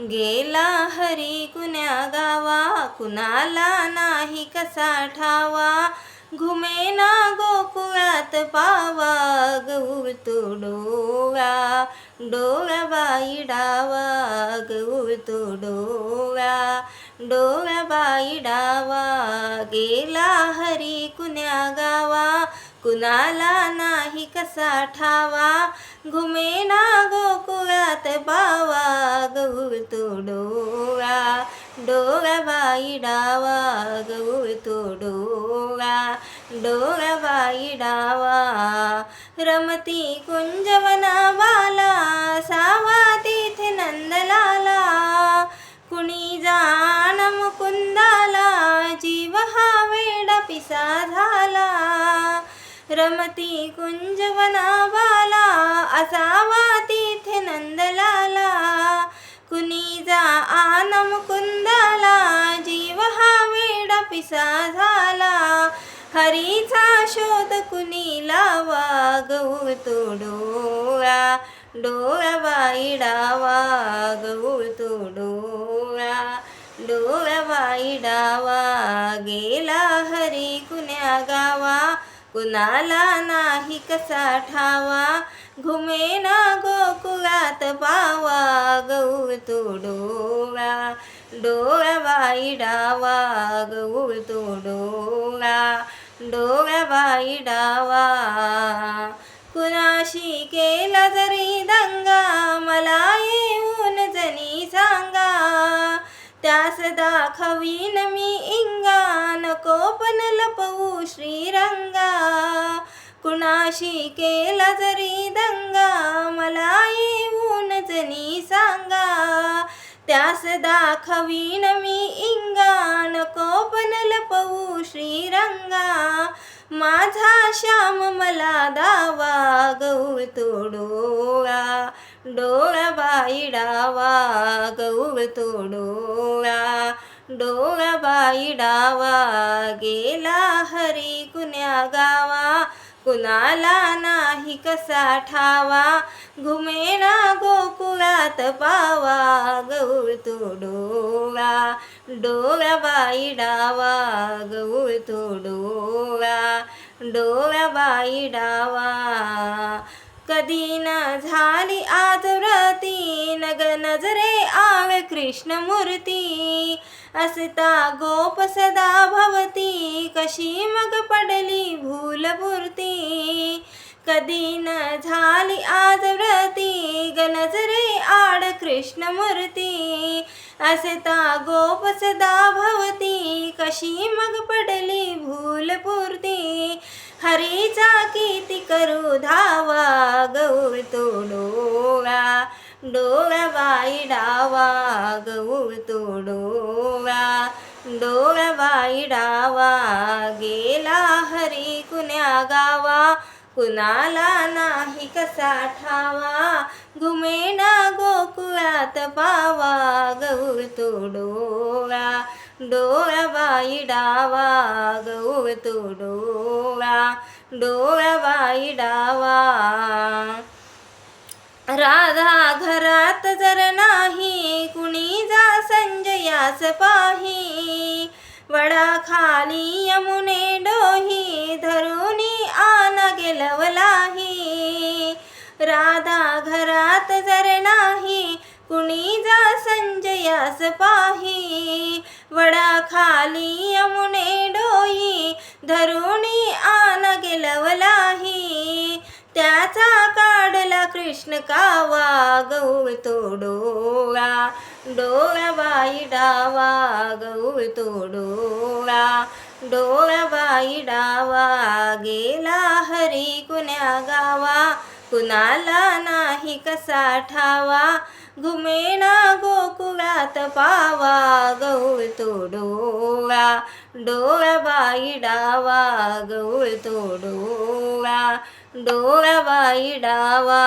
गेला हरी कुण्या गावा कुणाला नाही कसा ठावा? घुमेना गोकुळात पावा गौर तो डोळा डोळा बाई डावा गौर तो डोळा डोळा बाई डावा. गेला हरी कुण्या गावा कुणाला नाही कसा ठावा? घुमे गौर तो डोळा डोळा बाई डावा गौर तो डोळा डोळा बाई डावा रमती कुंजवना बाला सावा तिथे नंदलाला कुणी जाण मुकुंदाला जीव हा वेडा पिसा झाला रमती कुंजवना बाला असावा तिथे नंदलाला कुणी जा आन मुकुंदाला जीव हा वेडा पिसा झाला. हरीचा शोध कुणी लावा गौर तो डोळा डोळा बाई डावा तो डोळा डोळा बाई गेला हरी कुण्या गावा कुणाला नाही कसा ठावा. घुमेना गोकुळात पावा गौर तो डोळा डोळा बाई डावा गौर तो डोळा डोळा बाई डावा कुणाशी केला जरी दंगा मला येऊन जनी सांगा त्यास दाखवीन मी इंगा नको पण लपवू श्रीरंगा कुणाशी केला जरी दंगा त्यास दाखवीन मी इंगान कोपन लपवू श्रीरंगा. माझा श्याम मला दावा गौळ तो डोळा डोळा बाई डावा गौळ तो डोळा डोळा बाई डावा. गेला हरी कुण्या गावा कुणाला नाही कसा ठावा घुमेणा गोकुळात पावा गौ तो डोळा डोळा बाई डावा गौर डोळा डोळा बाई डावा कधी न झाली आज व्रती नग नजरे आळ कृष्णमूर्ती असता गोप सदा भवती कशी मग पडली भूलपूर्ती कधी न झाली आज व्रती कृष्णमूर्ती असता गोप सदा भवती कशी मग पडली भूलपूर्ती हरीचा किती करू धावा गौर तो डोळा डोळा बाई डावा गौर तो डोळा डोळा बाई डावा गेला हरी कुण्या गावा. कुणाला नाही कसा ठावा? घुमेना गोकुळात पावा गौर तो डोळा. डोळा बाई डावा गौर तो डोळा. डोळा बाई डावा. राधा घरात जर नाही कुणी जा संजयास पाही. वडा खाली यमुने डो जात जर नाही कुणी जा संजयास पाही. वडा खाली यमुने डोई धरुणी आन गेलवलाही त्याचा काढला कृष्ण कावा गौर तो डोळा. डोळा बाई डावा गौर तो डोळा. डोळा बाई डावा गेला हरी कुण्या गावा. कुणाला नाही कसा ठावा? घुमेना गोकुळात पावा. गौळ तो डोळा डोळा बाई डावा. गौळ तो डोळा डोळा बाई डावा.